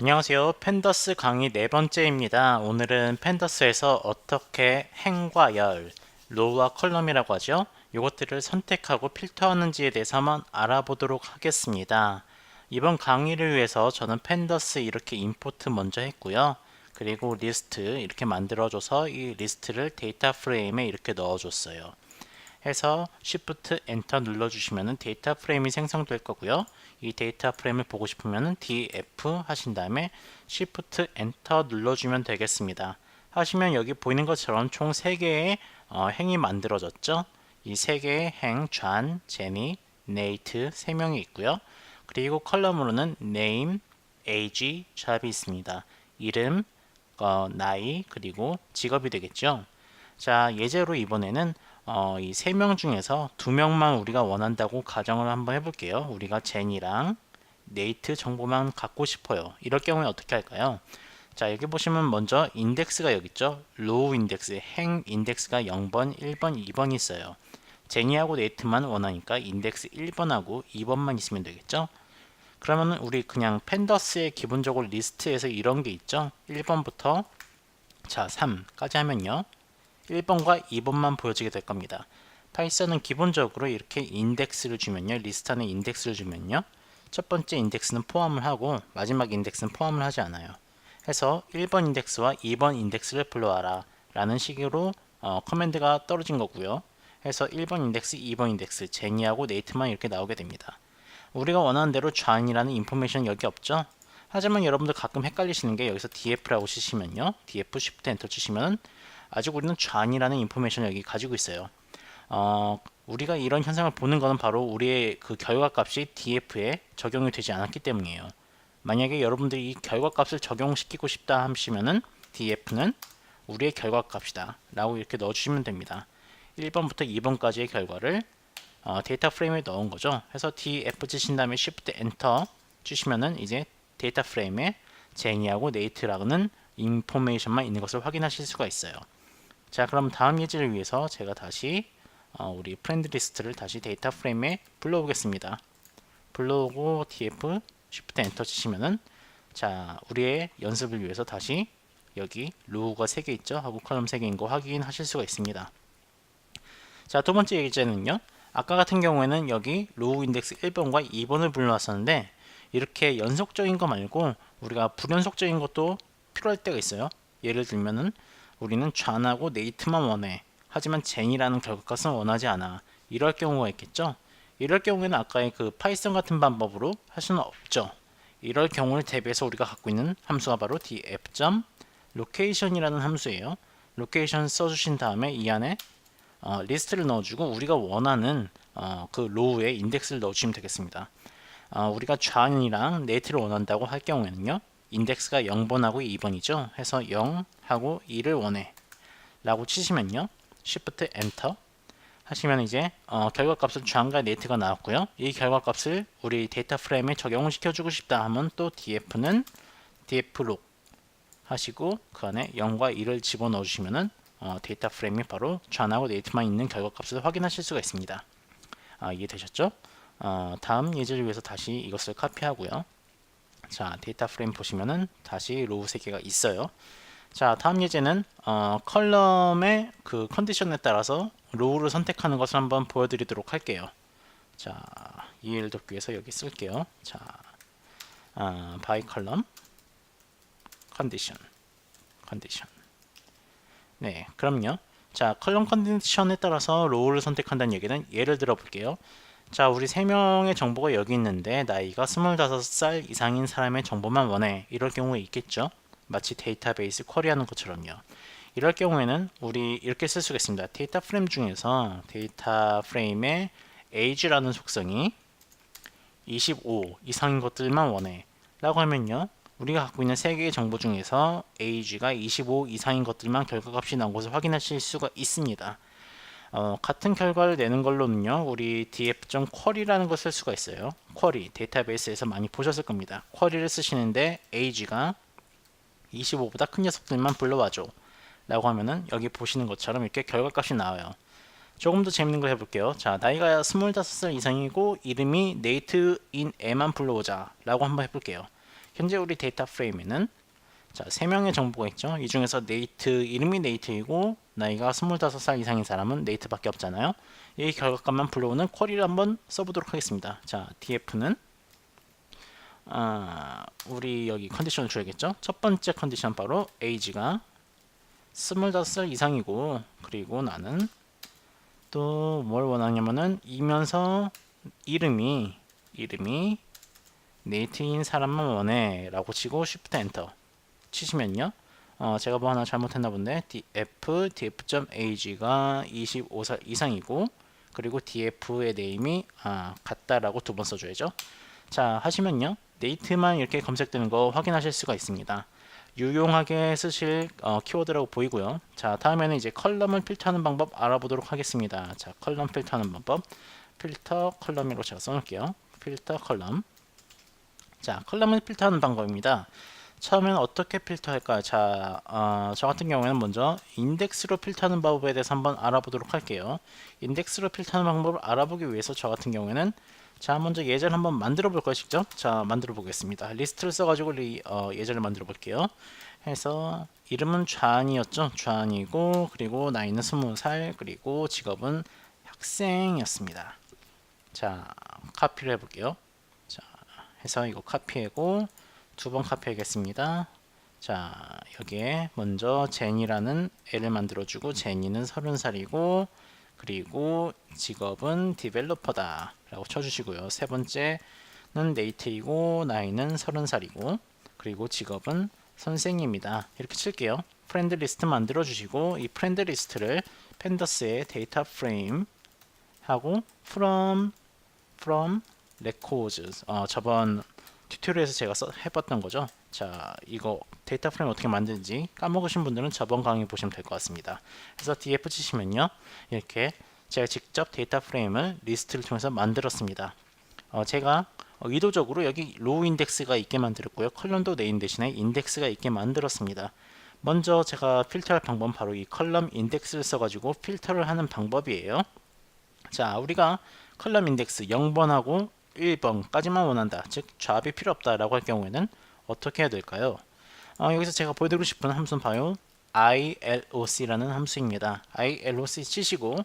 안녕하세요. 펜더스 강의 네 번째입니다. 오늘은 펜더스에서 어떻게 행과 열, 로우와 컬럼이라고 하죠. 이것들을 선택하고 필터하는지에 대해서 한번 알아보도록 하겠습니다. 이번 강의를 위해서 저는 펜더스 이렇게 임포트 먼저 했고요. 그리고 리스트 이렇게 만들어줘서 이 리스트를 데이터 프레임에 이렇게 넣어줬어요. 해서 Shift Enter 눌러주시면 데이터 프레임이 생성될 거고요. 이 데이터 프레임을 보고 싶으면 DF 하신 다음에 Shift Enter 눌러주면 되겠습니다. 하시면 여기 보이는 것처럼 총 3개의 어, 행이 만들어졌죠. 이 3개의 행, 좌, 제니, 네이트 3명이 있고요. 그리고 컬럼으로는 name, age, job이 있습니다. 이름, 어, 나이, 그리고 직업이 되겠죠. 자, 예제로 이번에는 어, 이 세 명 중에서 두 명만 우리가 원한다고 가정을 한번 해볼게요. 우리가 제니랑 네이트 정보만 갖고 싶어요. 이럴 경우에 어떻게 할까요? 자, 여기 보시면 먼저 인덱스가 여기 있죠. 로우 인덱스, 행 인덱스가 0번, 1번, 2번이 있어요. 제니하고 네이트만 원하니까 인덱스 1번하고 2번만 있으면 되겠죠. 그러면 우리 그냥 펜더스의 기본적으로 리스트에서 이런 게 있죠. 1번부터 자 3까지 하면요. 1번과 2번만 보여지게 될 겁니다. 파이썬은 기본적으로 이렇게 인덱스를 주면요. 리스트 안에 인덱스를 주면요. 첫 번째 인덱스는 포함을 하고 마지막 인덱스는 포함을 하지 않아요. 해서 1번 인덱스와 2번 인덱스를 불러와라 라는 식으로 어, 커맨드가 떨어진 거고요. 해서 1번 인덱스, 2번 인덱스, 제니하고 네이트만 이렇게 나오게 됩니다. 우리가 원하는 대로 좌안이라는 인포메이션 여기 없죠? 하지만 여러분들 가끔 헷갈리시는 게 여기서 df라고 치시면요. df shift 엔터 치시면 아직 우리는 좌안이라는 인포메이션 여기 가지고 있어요. 어, 우리가 이런 현상을 보는 것은 바로 우리의 그 결과값이 df에 적용이 되지 않았기 때문이에요. 만약에 여러분들이 이 결과값을 적용시키고 싶다 하시면은 df는 우리의 결과값이다 라고 이렇게 넣어주시면 됩니다. 1번부터 2번까지의 결과를 어, 데이터 프레임에 넣은 거죠. 해서 df 치신 다음에 shift enter 주시면은 이제 데이터 프레임에 제니하고 네이트라는 인포메이션만 있는 것을 확인하실 수가 있어요. 자 그럼 다음 예제를 위해서 제가 다시 어, 우리 프렌드 리스트를 다시 데이터 프레임에 불러오겠습니다. 불러오고 df shift enter 치시면은 자 우리의 연습을 위해서 다시 여기 로우가 3개 있죠 하고 컬럼 3개인 거 확인하실 수가 있습니다. 자 두 번째 예제는요. 아까 같은 경우에는 여기 로우 인덱스 1번과 2번을 불러왔었는데 이렇게 연속적인 거 말고 우리가 불연속적인 것도 필요할 때가 있어요. 예를 들면은 우리는 좌하고 네이트만 원해. 하지만 제니라는 결과값은 원하지 않아. 이럴 경우가 있겠죠. 이럴 경우에는 아까의 그 파이썬 같은 방법으로 할 수는 없죠. 이럴 경우를 대비해서 우리가 갖고 있는 함수가 바로 df.location이라는 함수예요. location 써주신 다음에 이 안에 어, 리스트를 넣어주고 우리가 원하는 어, 그 로우에 인덱스를 넣어주시면 되겠습니다. 어, 우리가 좌이랑 네이트를 원한다고 할 경우에는요. 인덱스가 0번하고 2번이죠. 해서 0하고 2를 원해 라고 치시면요. Shift Enter 하시면 이제 어, 결과값은 좌과 네이트가 나왔고요. 이 결과값을 우리 데이터 프레임에 적용을 시켜주고 싶다 하면 또 df는 dflog 하시고 그 안에 0과 2를 집어넣어 주시면은 어, 데이터 프레임이 바로 좌하고 네이트만 있는 결과값을 확인하실 수가 있습니다. 아, 이해되셨죠? 어, 다음 예제를 위해서 다시 이것을 카피하고요. 자, 데이터 프레임 보시면은 다시 로우 3개가 있어요. 자, 다음 예제는 어, 컬럼의 그 컨디션에 따라서 로우를 선택하는 것을 한번 보여드리도록 할게요. 자, 이해를 돕기 위해서 여기 쓸게요. 자, 아, by column 컨디션 컨디션 네, 그럼요. 자, 컬럼 컨디션에 따라서 로우를 선택한다는 얘기는 예를 들어 볼게요. 자, 우리 3명의 정보가 여기 있는데 나이가 25살 이상인 사람의 정보만 원해. 이럴 경우에 있겠죠. 마치 데이터베이스 쿼리하는 것처럼요. 이럴 경우에는 우리 이렇게 쓸 수가 있습니다. 데이터 프레임 중에서 데이터 프레임의 age라는 속성이 25 이상인 것들만 원해. 라고 하면요. 우리가 갖고 있는 세 개의 정보 중에서 age가 25 이상인 것들만 결과값이 나온 것을 확인하실 수가 있습니다. 어, 같은 결과를 내는 걸로는요, 우리 df.query라는 것을 쓸 수가 있어요. query 데이터베이스에서 많이 보셨을 겁니다. query를 쓰시는데 age가 25보다 큰 녀석들만 불러와줘. 라고 하면은 여기 보시는 것처럼 이렇게 결과값이 나와요. 조금 더 재밌는 거 해볼게요. 자, 나이가 25살 이상이고 이름이 네이트 인 애만 불러오자. 라고 한번 해볼게요. 현재 우리 데이터 프레임에는 자, 세 명의 정보가 있죠. 이 중에서 네이트 이름이 네이트이고 나이가 25살 이상인 사람은 네이트밖에 없잖아요. 이 결과값만 불러오는 쿼리를 한번 써보도록 하겠습니다. 자, df는 아, 우리 여기 컨디션을 줘야겠죠. 첫 번째 컨디션 바로 age가 25살 이상이고 그리고 나는 또 뭘 원하냐면은 이면서 이름이 이름이 네이트인 사람만 원해 라고 치고 쉬프트 엔터 치시면요 어, 제가 뭐 하나 잘못했나 본데 df df.ag가 25살 이상이고 그리고 df의 네임이 아, 같다라고 두 번 써줘야죠 자 하시면요 네이트만 이렇게 검색되는 거 확인하실 수가 있습니다 유용하게 쓰실 어, 키워드라고 보이고요. 자, 다음에는 이제 컬럼을 필터하는 방법 알아보도록 하겠습니다. 자, 컬럼 필터하는 방법. 필터 컬럼이라고 제가 써놓을게요. 필터 컬럼. 자, 컬럼을 필터하는 방법입니다. 처음에는 어떻게 필터할까요? 자, 어, 저 같은 경우에는 먼저 인덱스로 필터하는 방법에 대해서 한번 알아보도록 할게요. 인덱스로 필터하는 방법을 알아보기 위해서 저 같은 경우에는 자 먼저 예제를 한번 만들어 볼 직접 자 만들어 보겠습니다. 리스트를 써가지고 리, 어, 예제를 만들어 볼게요. 해서 이름은 좌안이었죠? 좌안이고 그리고 나이는 20살 그리고 직업은 학생이었습니다. 자 카피를 해볼게요. 자 해서 이거 카피하고 두 번 카피하겠습니다. 자 여기에 먼저 제니라는 애를 만들어주고 제니는 30살이고 그리고 직업은 디벨로퍼다 라고 쳐주시고요. 세 번째는 네이트이고 나이는 30살이고 그리고 직업은 선생님이다. 이렇게 칠게요. 프렌드 리스트 만들어 주시고 이 프렌드 리스트를 펜더스의 데이터 프레임 하고 from from records. 어, 저번 튜토리얼에서 제가 써, 해봤던 거죠? 자 이거 데이터 프레임 어떻게 만드는지 까먹으신 분들은 저번 강의 보시면 될 것 같습니다. 그래서 df 치시면요 이렇게 제가 직접 데이터 프레임을 리스트를 통해서 만들었습니다. 어, 제가 어, 의도적으로 여기 로우 인덱스가 있게 만들었고요 컬럼도 네임 대신에 인덱스가 있게 만들었습니다. 먼저 제가 필터할 방법은 바로 이 컬럼 인덱스를 써가지고 필터를 하는 방법이에요. 자 우리가 컬럼 인덱스 0번하고 1번까지만 원한다. 즉 좌합이 필요 없다 라고 할 경우에는 어떻게 해야 될까요? 어, 여기서 제가 보여드리고 싶은 함수는 바로 iloc라는 함수입니다. Iloc 치시고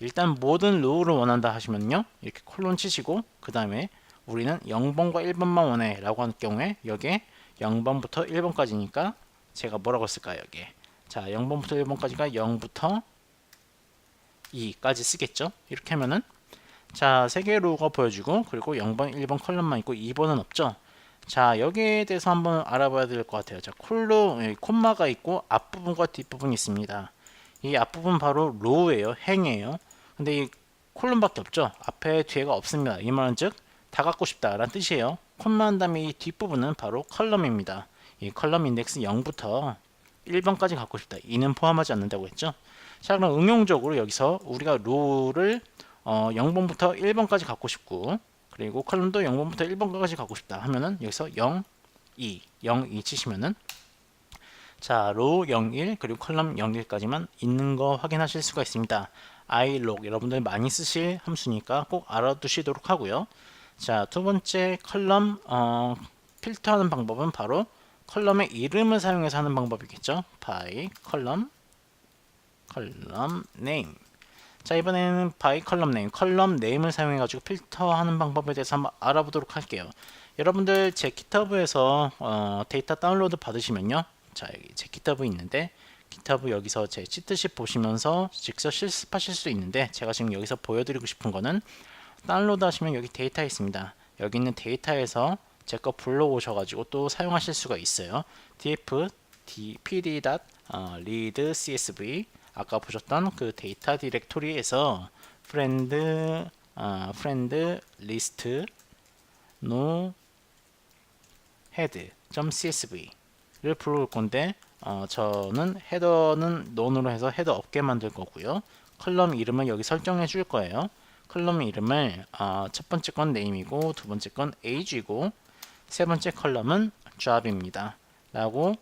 일단 모든 로우를 원한다 하시면요. 이렇게 콜론 치시고 그 다음에 우리는 0번과 1번만 원해 라고 할 경우에 여기에 0번부터 1번까지니까 제가 뭐라고 쓸까요 여기에? 자 0번부터 1번까지가 0부터 2까지 쓰겠죠? 이렇게 하면은 자, 세 개의 로우가 보여주고 그리고 0번, 1번 컬럼만 있고 2번은 없죠. 자, 여기에 대해서 한번 알아봐야 될 것 같아요. 자, 콜로 여기 콤마가 있고 앞부분과 뒷부분이 있습니다. 이 앞부분 바로 로우예요. 행이에요. 근데 이 콜럼밖에 없죠. 앞에 뒤에가 없습니다. 이 말은 즉다 갖고 싶다라는 뜻이에요. 콤마 한 다음에 이 뒷부분은 바로 컬럼입니다. 이 컬럼 인덱스 0부터 1번까지 갖고 싶다. 2는 포함하지 않는다고 했죠. 자, 그럼 응용적으로 여기서 우리가 로우를 어, 0번부터 1번까지 갖고 싶고 그리고 컬럼도 0번부터 1번까지 갖고 싶다 하면은 여기서 0, 2, 0, 2 치시면은 자, 로우 0, 1 그리고 컬럼 0, 1까지만 있는 거 확인하실 수가 있습니다. ilog 여러분들 많이 쓰실 함수니까 꼭 알아두시도록 하고요. 자, 두 번째 컬럼 어, 필터하는 방법은 바로 컬럼의 이름을 사용해서 하는 방법이겠죠. by 컬럼 컬럼 name 자 이번에는 by 컬럼 네임 컬럼 네임을 사용해 가지고 필터하는 방법에 대해서 한번 알아보도록 할게요. 여러분들 제 기타브에서 어, 데이터 다운로드 받으시면요. 자 여기 제 기타브 있는데 기타브 여기서 제 치트sheet 보시면서 직접 실습하실 수 있는데 제가 지금 여기서 보여드리고 싶은 거는 다운로드 하시면 여기 데이터 있습니다. 여기 있는 데이터에서 제 거 불러오셔가지고 또 사용하실 수가 있어요. df pd. 어, csv 아까 보셨던 그 데이터 디렉토리에서 프렌드 아, 프렌드 리스트 노 head.csv를 불러올 건데 어, 저는 헤더는 논으로 해서 헤더 없게 만들 거고요. 컬럼 이름을 여기 설정해 줄 거예요. 컬럼 이름을 어, 첫 번째 건 네임이고 두 번째 건 age이고 세 번째 컬럼은 job입니다. 라고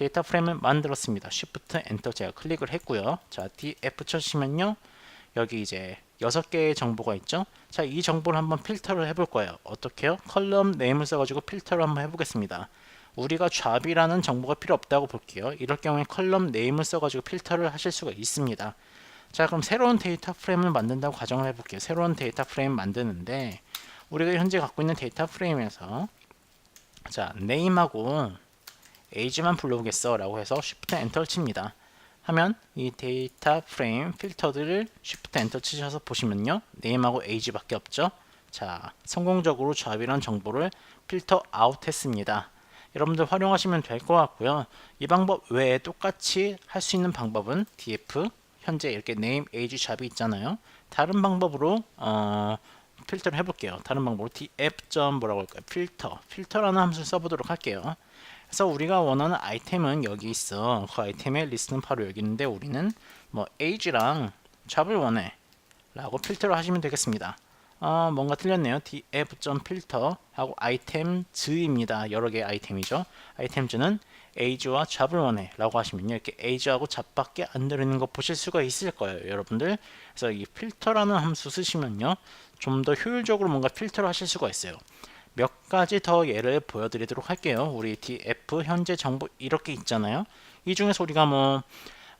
데이터 프레임을 만들었습니다. Shift Enter 제가 클릭을 했고요. 자, df 쳐시면요. 여기 이제 여섯 개의 정보가 있죠. 자, 이 정보를 한번 필터를 해볼 거예요. 어떻게요? 컬럼 네임을 써가지고 필터를 한번 해보겠습니다. 우리가 잡이라는 정보가 필요 없다고 볼게요. 이럴 경우에 컬럼 네임을 써가지고 필터를 하실 수가 있습니다. 자, 그럼 새로운 데이터 프레임을 만든다고 가정을 해볼게요. 새로운 데이터 프레임 만드는데 우리가 현재 갖고 있는 데이터 프레임에서 자, 네임하고 age만 불러보겠어 라고 해서 Shift 엔터를 칩니다. 하면 이 데이터 프레임 필터들을 Shift 엔터 치셔서 보시면요. 네임하고 age밖에 없죠. 자, 성공적으로 잡이란 정보를 필터 아웃 했습니다. 여러분들 활용하시면 될 것 같고요. 이 방법 외에 똑같이 할 수 있는 방법은 df 현재 이렇게 name, age, 잡이 있잖아요. 다른 방법으로 어, 필터를 해볼게요. 다른 방법으로 df 점 뭐라고 할까요? 필터, 필터라는 함수를 써보도록 할게요. 그래서 우리가 원하는 아이템은 여기 있어. 그 아이템의 리스트는 바로 여기 있는데 우리는 뭐 age랑 잡을 원해 라고 필터를 하시면 되겠습니다. 아, 뭔가 틀렸네요. df.filter 하고 아이템즈입니다. 여러 개의 아이템이죠. 아이템즈는 age와 잡을 원해 라고 하시면요. 이렇게 age하고 잡밖에 안 들어있는 거 보실 수가 있을 거예요. 여러분들. 그래서 이 필터라는 함수 쓰시면요. 좀 더 효율적으로 뭔가 필터를 하실 수가 있어요. 몇 가지 더 예를 보여드리도록 할게요. 우리 df 현재 정보 이렇게 있잖아요. 이 중에서 우리가 뭐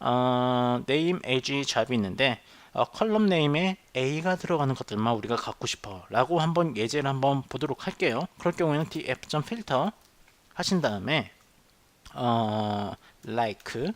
어, name, age, 잡이 있는데 어, 컬럼 네임에 A가 들어가는 것들만 우리가 갖고 싶어 라고 한번 예제를 한번 보도록 할게요 그럴 경우에는 df.filter 하신 다음에 어, like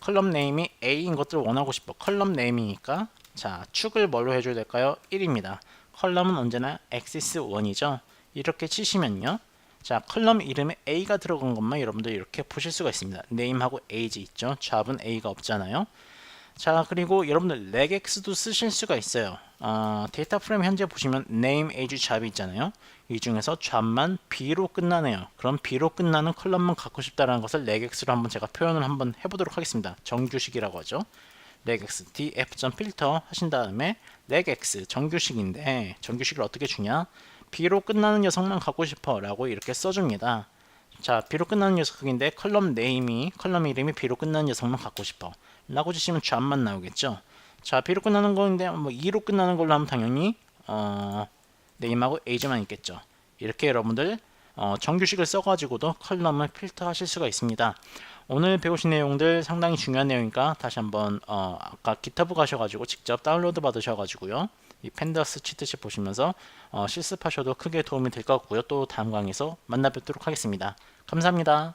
컬럼 네임이 A인 것들을 원하고 싶어 컬럼 네임이니까 자 축을 뭘로 해줘야 될까요 1입니다 컬럼은 언제나 axis 1이죠. 이렇게 치시면요. 자 컬럼 이름에 A가 들어간 것만 여러분들 이렇게 보실 수가 있습니다. 네임하고 age 있죠. 잡은 A가 없잖아요. 자 그리고 여러분들 regex도 쓰실 수가 있어요. 어, 데이터 프레임 현재 보시면 name, age, 잡이 있잖아요. 이 중에서 잡만 b로 끝나네요. 그럼 b로 끝나는 컬럼만 갖고 싶다는 것을 regex로 한번 제가 표현을 한번 해보도록 하겠습니다. 정규식이라고 하죠 regex df.filter 하신 다음에 regex 정규식인데 정규식을 어떻게 주냐? B로 끝나는 녀석만 갖고 싶어 라고 이렇게 써줍니다. 자 b로 끝나는 녀석인데 컬럼 네임이 컬럼 이름이 b로 끝나는 녀석만 갖고 싶어 라고 주시면 잡만 나오겠죠. 자 b로 끝나는 건데 뭐 2로 끝나는 걸로 하면 당연히 어, 네임하고 age만 있겠죠. 이렇게 여러분들 어, 정규식을 써가지고도 컬럼을 필터하실 수가 있습니다 오늘 배우신 내용들 상당히 중요한 내용이니까 다시 한번 어, 아까 기타브 가셔가지고 직접 다운로드 받으셔가지고요. 이 펜더스 치트sheet 보시면서 어, 실습하셔도 크게 도움이 될 것 같고요. 또 다음 강의에서 만나 뵙도록 하겠습니다. 감사합니다